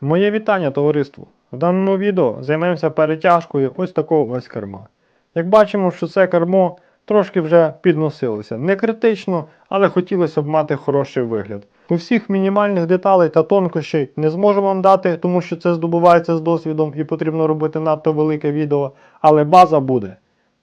Моє вітання товариству! В даному відео займемося перетяжкою ось такого ось керма. Як бачимо, що це кермо трошки вже підносилося. Не критично, але хотілося б мати хороший вигляд. У всіх мінімальних деталей та тонкощей не зможу вам дати, тому що це здобувається з досвідом і потрібно робити надто велике відео, але база буде.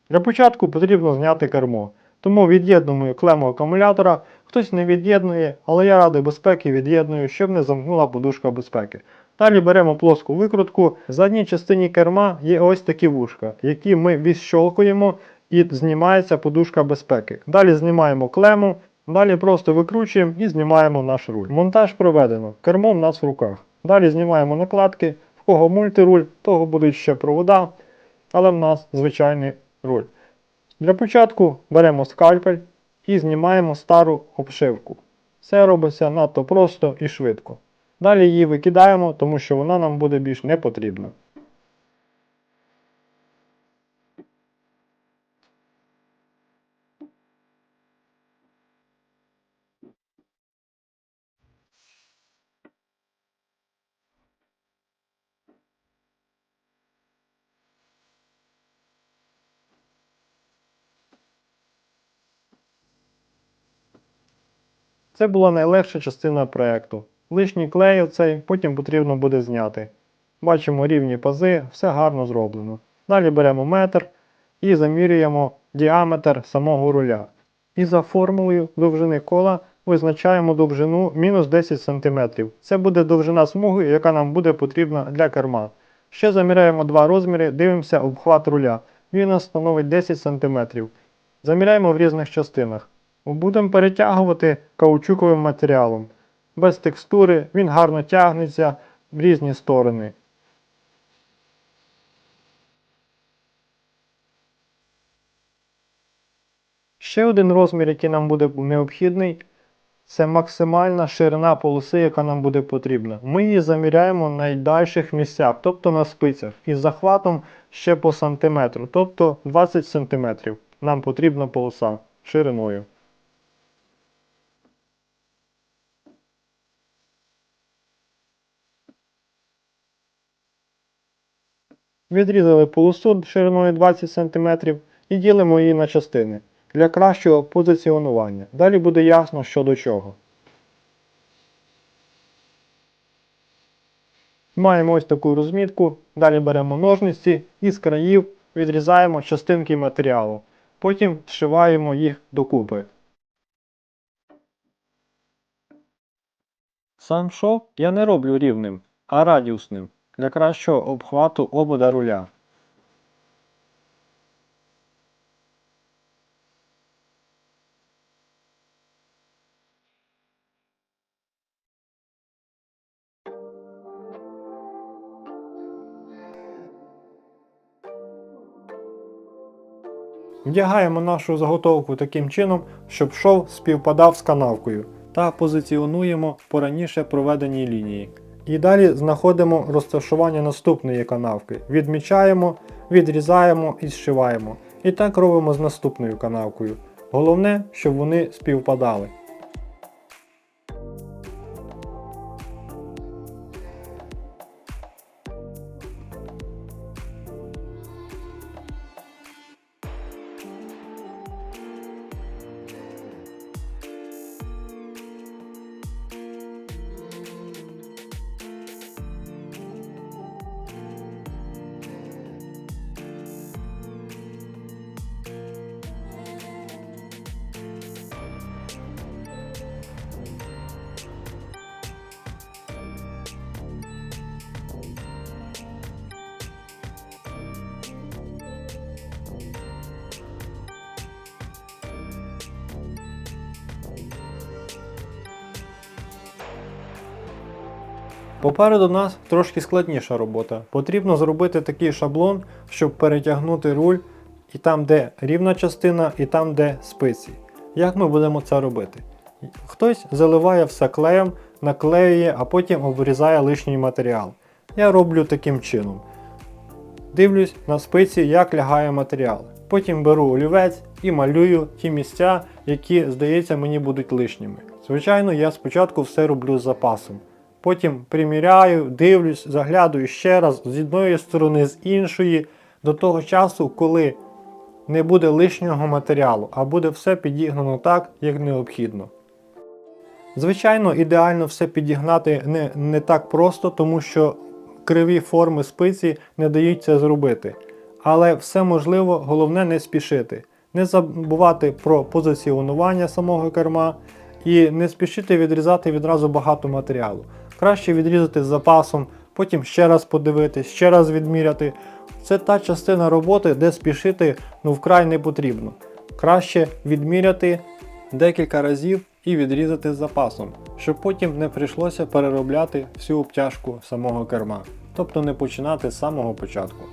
Для початку потрібно зняти кермо. Тому від'єднуємо клему акумулятора, хтось не від'єднує, але я ради безпеки від'єдную, щоб не замкнула подушка безпеки. Далі беремо плоску викрутку. В задній частині керма є ось такі вушка, які ми відщолкуємо і знімається подушка безпеки. Далі знімаємо клему, далі просто викручуємо і знімаємо наш руль. Монтаж проведено. Кермо в нас в руках. Далі знімаємо накладки. В кого мультируль, того будуть ще провода, але в нас звичайний руль. Для початку беремо скальпель і знімаємо стару обшивку. Все робиться надто просто і швидко. Далі її викидаємо, тому що вона нам буде більш не потрібна. Це була найлегша частина проєкту. Лишній клей оцей потім потрібно буде зняти. Бачимо рівні пази, все гарно зроблено. Далі беремо метр і замірюємо діаметр самого руля. І за формулою довжини кола визначаємо довжину мінус 10 см. Це буде довжина смуги, яка нам буде потрібна для керма. Ще заміряємо два розміри, дивимося обхват руля. Він становить 10 см. Заміряємо в різних частинах. Будемо перетягувати каучуковим матеріалом. Без текстури, він гарно тягнеться в різні сторони. Ще один розмір, який нам буде необхідний, це максимальна ширина полоси, яка нам буде потрібна. Ми її заміряємо на найдальших місцях, тобто на спицях, із захватом ще по сантиметру, тобто 20 см. Нам потрібна полоса шириною. Відрізали полосу шириною 20 см і ділимо її на частини для кращого позиціонування. Далі буде ясно, що до чого. Маємо ось таку розмітку. Далі беремо ножниці і з країв відрізаємо частинки матеріалу. Потім зшиваємо їх докупи. Сам шов я не роблю рівним, а радіусним для кращого обхвату обода руля. Вдягаємо нашу заготовку таким чином, щоб шов співпадав з канавкою та позиціонуємо по раніше проведеній лінії. І далі знаходимо розташування наступної канавки. Відмічаємо, відрізаємо і зшиваємо. І так робимо з наступною канавкою. Головне, щоб вони співпадали. Попереду нас трошки складніша робота. Потрібно зробити такий шаблон, щоб перетягнути руль і там, де рівна частина, і там, де спиці. Як ми будемо це робити? Хтось заливає все клеєм, наклеює, а потім обрізає лишній матеріал. Я роблю таким чином. Дивлюсь на спиці, як лягає матеріал. Потім беру олівець і малюю ті місця, які, здається, мені будуть лишніми. Звичайно, я спочатку все роблю з запасом. Потім приміряю, дивлюсь, заглядаю ще раз з одної сторони, з іншої, до того часу, коли не буде лишнього матеріалу, а буде все підігнано так, як необхідно. Звичайно, ідеально все підігнати не, не так просто, тому що криві форми спиці не дають це зробити. Але все можливо, головне не спішити. Не забувати про позиціонування самого керма і не спішити відрізати відразу багато матеріалу. Краще відрізати з запасом, потім ще раз подивитись, ще раз відміряти. Це та частина роботи, де спішити ну вкрай не потрібно. Краще відміряти декілька разів і відрізати з запасом, щоб потім не прийшлося переробляти всю обтяжку самого керма, тобто не починати з самого початку.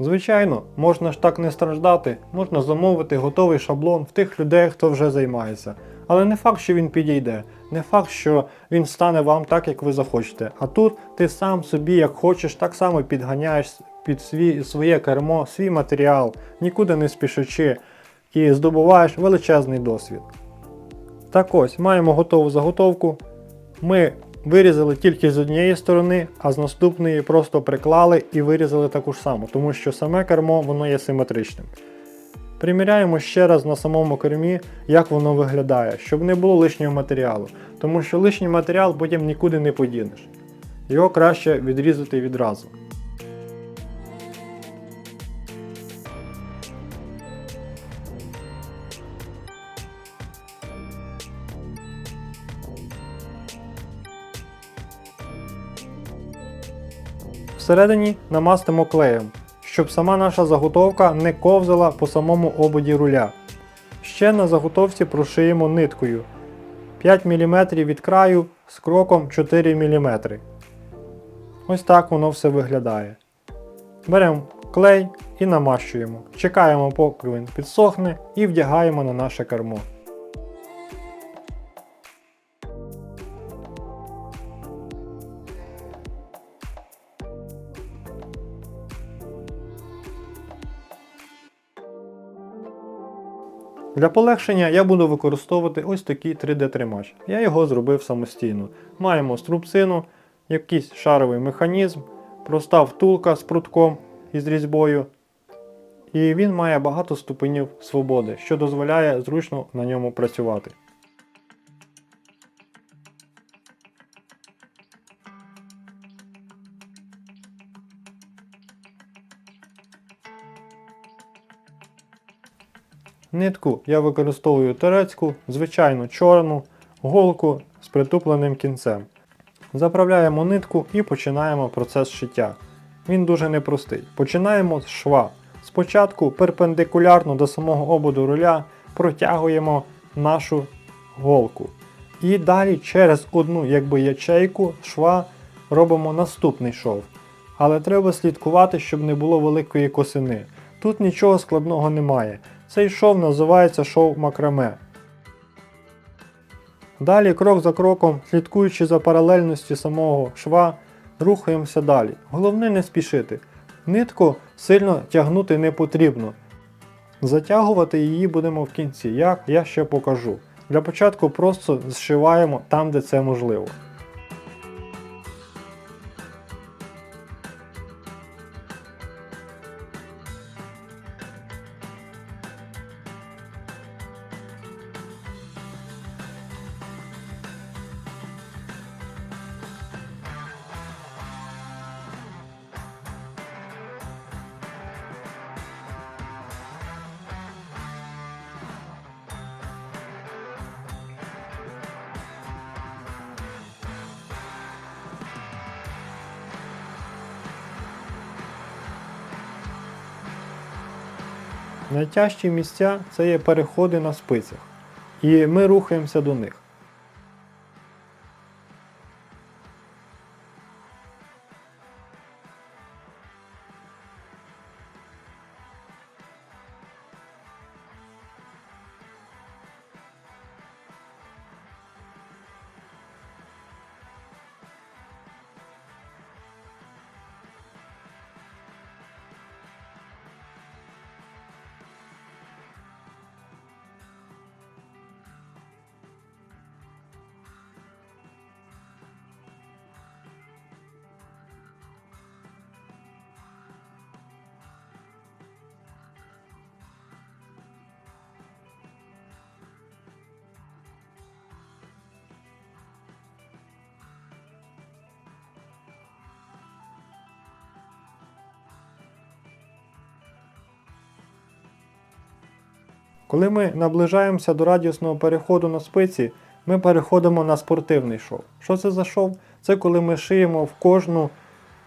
Звичайно, можна ж так не страждати, можна замовити готовий шаблон в тих людей, хто вже займається. Але не факт, що він підійде, не факт, що він стане вам так, як ви захочете. А тут ти сам собі, як хочеш, так само підганяєш під свій, своє кермо, свій матеріал, нікуди не спішачи, і здобуваєш величезний досвід. Так ось, маємо готову заготовку. Ми вирізали тільки з однієї сторони, а з наступної просто приклали і вирізали таку ж саму, тому що саме кермо воно є симетричним. Приміряємо ще раз на самому кермі, як воно виглядає, щоб не було лишнього матеріалу, тому що лишній матеріал потім нікуди не подінеш. Його краще відрізати відразу. Всередині намастимо клеєм, щоб сама наша заготовка не ковзала по самому ободі руля. Ще на заготовці прошиємо ниткою 5 мм від краю з кроком 4 мм. Ось так воно все виглядає. Беремо клей і намащуємо. Чекаємо, поки він підсохне і вдягаємо на наше кермо. Для полегшення я буду використовувати ось такий 3D-тримач. Я його зробив самостійно. Маємо струбцину, якийсь шаровий механізм, проста втулка з прутком із різьбою. І він має багато ступенів свободи, що дозволяє зручно на ньому працювати. Нитку я використовую турецьку, звичайну чорну, голку з притупленим кінцем. Заправляємо нитку і починаємо процес шиття. Він дуже непростий. Починаємо з шва. Спочатку перпендикулярно до самого ободу руля протягуємо нашу голку. І далі через одну якби, ячейку шва робимо наступний шов. Але треба слідкувати, щоб не було великої косини. Тут нічого складного немає. Цей шов називається шов макраме. Далі, крок за кроком, слідкуючи за паралельністю самого шва, рухаємося далі. Головне не спішити. Нитку сильно тягнути не потрібно. Затягувати її будемо в кінці, як я ще покажу. Для початку просто зшиваємо там, де це можливо. Найтяжчі місця це є переходи на спицях. І ми рухаємося до них. Коли ми наближаємося до радіусного переходу на спиці, ми переходимо на спортивний шов. Що це за шов? Це коли ми шиємо в кожну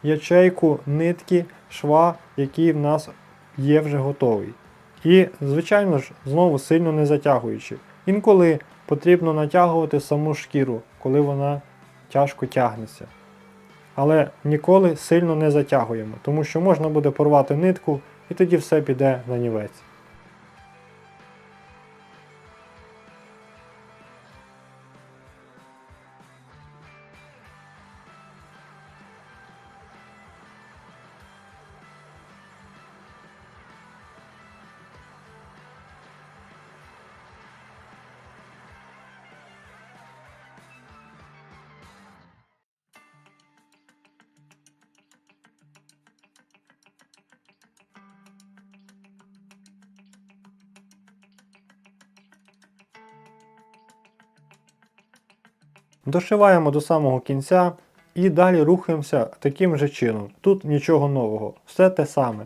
ячейку нитки шва, який в нас є вже готовий. І, звичайно ж, знову сильно не затягуючи. Інколи потрібно натягувати саму шкіру, коли вона тяжко тягнеться. Але ніколи сильно не затягуємо, тому що можна буде порвати нитку і тоді все піде на нівець. Дошиваємо до самого кінця і далі рухаємося таким же чином. Тут нічого нового, все те саме.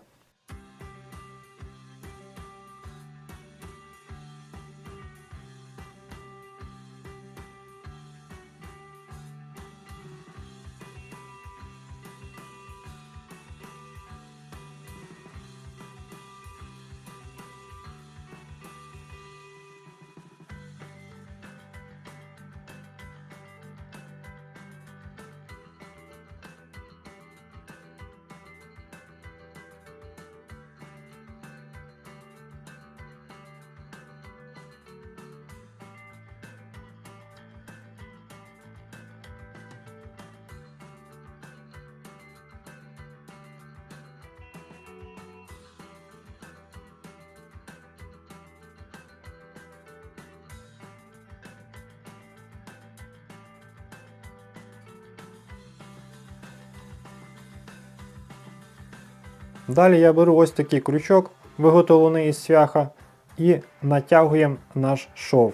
Далі я беру ось такий крючок, виготовлений із цвяха, і натягуємо наш шов.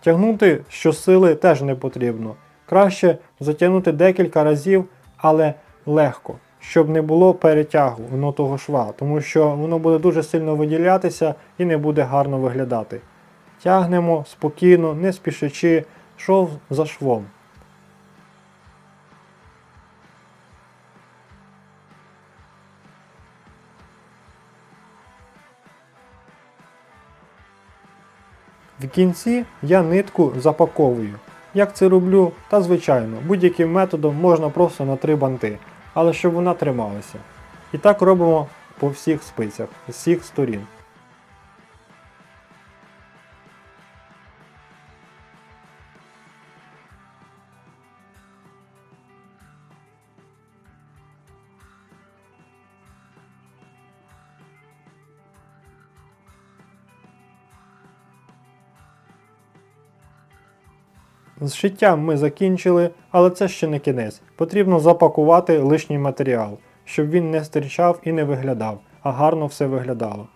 Тягнути щосили теж не потрібно. Краще затягнути декілька разів, але легко, щоб не було перетягу воно того шва, тому що воно буде дуже сильно виділятися і не буде гарно виглядати. Тягнемо спокійно, не спішачи, шов за швом. В кінці я нитку запаковую. Як це роблю? Та звичайно, будь-яким методом можна просто на три банти, але щоб вона трималася. І так робимо по всіх спицях, з всіх сторін. З шиттям ми закінчили, але це ще не кінець. Потрібно запакувати лишній матеріал, щоб він не стирчав і не виглядав, а гарно все виглядало.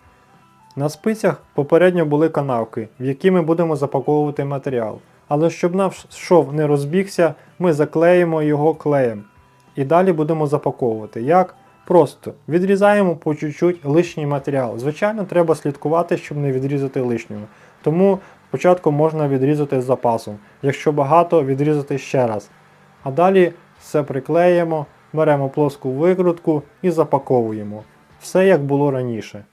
На спицях попередньо були канавки, в які ми будемо запаковувати матеріал. Але щоб наш шов не розбігся, ми заклеїмо його клеєм. І далі будемо запаковувати. Як? Просто відрізаємо по чуть-чуть лишній матеріал. Звичайно, треба слідкувати, щоб не відрізати лишнього. Тому спочатку можна відрізати з запасом. Якщо багато, відрізати ще раз. А далі все приклеїмо, беремо плоску викрутку і запаковуємо. Все як було раніше.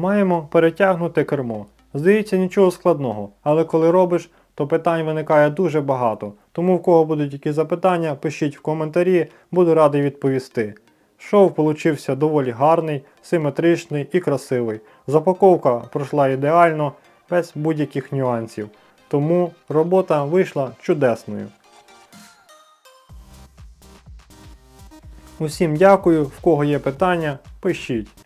Маємо перетягнути кермо. Здається, нічого складного, але коли робиш, то питань виникає дуже багато. Тому в кого будуть які запитання, пишіть в коментарі, буду радий відповісти. Шов получився доволі гарний, симетричний і красивий. Запаковка пройшла ідеально, без будь-яких нюансів. Тому робота вийшла чудесною. Усім дякую, в кого є питання, пишіть.